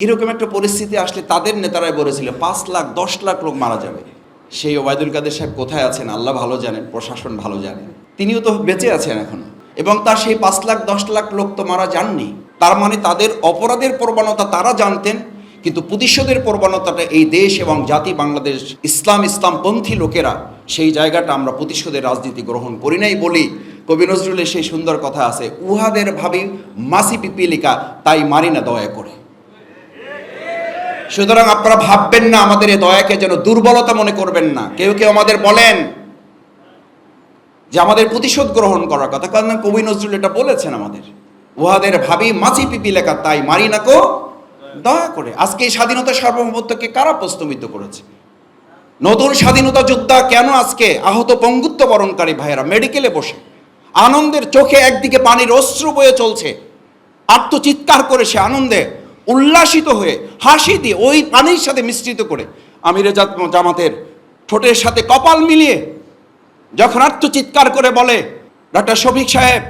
এরকম একটা পরিস্থিতি আসলে তাদের নেতারাই বলেছিল, পাঁচ লাখ, দশ লাখ লোক মারা যাবে। সেই ওবায়দুল কাদের সাহেব কোথায় আছেন? আল্লাহ ভালো জানেন, প্রশাসন ভালো জানেন তিনিও তো বেঁচে আছেন এখনও। এবং তার সেই পাঁচ লাখ, দশ লাখ লোক তো মারা যাননি। তার মানে তাদের অপরাধের প্রবণতা তারা জানতেন, কিন্তু প্রতিশোধের প্রবণতাটা এই দেশ এবং জাতি, বাংলাদেশ, ইসলাম, ইসলামপন্থী লোকেরা সেই জায়গাটা আমরা প্রতিশোধের রাজনীতি গ্রহণ করি নাই বলি। কবি নজরুলের সেই সুন্দর কথা আছে, উহাদের ভাবি মাসি পিপিলিকা, তাই মারি না দয়া করে। সুতরাং আপনারা ভাববেন না, আমাদের এই দয়াকে যেন দুর্বলতা মনে করবেন না। কেউ কেউ আমাদের বলেন যে আমাদের প্রতিশোধ গ্রহণ করার কথা। কারণ কবি নজরুল এটা বলেছেন আমাদের। উহাদের ভাবি মাছি পিপি লেখা, তাই মারি না কো, দয়া করে। আজকে এই স্বাধীনতা সার্বভৌমত্বকে কারা প্রস্তমিত করেছে? নতুন স্বাধীনতা যোদ্ধা কেন আজকে আহত পঙ্গুত্ব বরণকারী ভাইয়েরা মেডিকেলে বসে? আনন্দের চোখে একদিকে পানির অশ্রু বয়ে চলছে। আত্মচিৎকার করে সে আনন্দে। উল্লাসিত হয়ে, হাসি দিয়ে, ওই পানির সাথে মিশ্রিত করে আমিরে জামাতের ঠোঁটের সাথে কপাল মিলিয়ে যখন আত্মচিৎকার করে বলে ডক্টর শফিক সাহেব,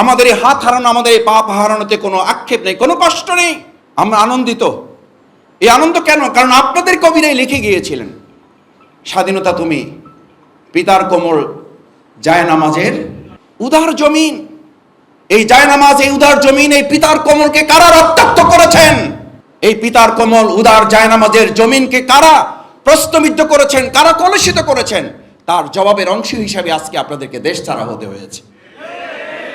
আমাদের এই হাত হারানো, আমাদের এই পাপ হারানোতে কোনো আক্ষেপ নেই, কোনো কষ্ট নেই। আমরা আনন্দিত। এই আনন্দ কেন? কারণ আপনাদের কবিরাই লিখে গিয়েছিলেন, স্বাধীনতা তুমি পিতার কোমল জায়নামাজের উদার জমিন। এই জায়নামাজ, এই উদার জমিন, এই পিতার কোমলকে কারা রক্তাক্ত করেছেন? এই পিতার কোমল, উদার জায়নামাজের জমিনকে কারা প্রস্তমিত করেছেন, কারা কলুষিত করেছেন? তার জবাবের অংশ হিসাবে আজকে আপনাদেরকে দেশ ছাড়া হতে হয়েছে।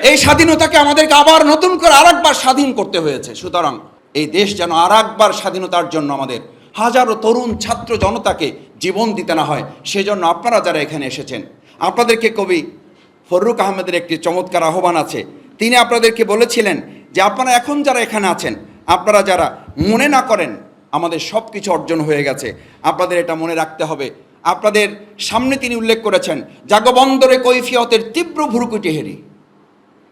এই স্বাধীনতাকে আমাদেরকে আবার নতুন করে আরেকবার স্বাধীন করতে হয়েছে। সুতরাং এই দেশ যেন আরেকবার স্বাধীনতার জন্য আমাদের হাজারো তরুণ ছাত্র জনতাকে জীবন দিতে না হয়, সেজন্য আপনারা যারা এখানে এসেছেন, আপনাদেরকে কবি ফররুক আহমেদের একটি চমৎকার আহ্বান আছে। তিনি আপনাদেরকে বলেছিলেন যে আপনারা এখন যারা এখানে আছেন, আপনারা যারা মনে না করেন, আমাদের সব কিছু অর্জন হয়ে গেছে। আপনাদের এটা মনে রাখতে হবে। আপনাদের সামনে তিনি উল্লেখ করেছেন জাগবন্দরে কৈফিয়তের তীব্র ভুরুকুটি হেরি।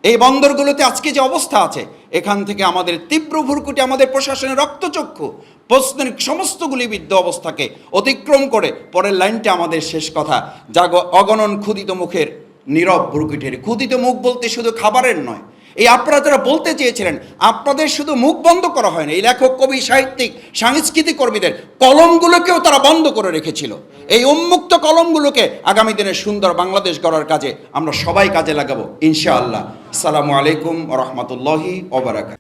এই বন্দরগুলোতে আজকে যে অবস্থা আছে, এখান থেকে আমাদের তীব্র ভুরকুটি আমাদের প্রশাসনের রক্তচক্ষু, প্রশ্নের সমস্ত গুলিবিদ্ধ অবস্থাকে অতিক্রম করে পরের লাইনটা আমাদের শেষ কথা। জাগ অগণন ক্ষুদিত মুখের নীরব ভুরকুটির ক্ষুদিত মুখ বলতে শুধু খাবারের নয়। এই আপনারা যারা বলতে চেয়েছিলেন, আপনাদের শুধু মুখ বন্ধ করা হয়নি। এই লেখক, কবি, সাহিত্যিক, সাংস্কৃতিক কর্মীদের কলমগুলোকেও তারা বন্ধ করে রেখেছিল। এই উন্মুক্ত কলমগুলোকে আগামী দিনের সুন্দর বাংলাদেশ গড়ার কাজে আমরা সবাই কাজে লাগাবো, ইনশাআল্লাহ। আসসালামু আলাইকুম রহমতুল্লাহি ওবরাকাত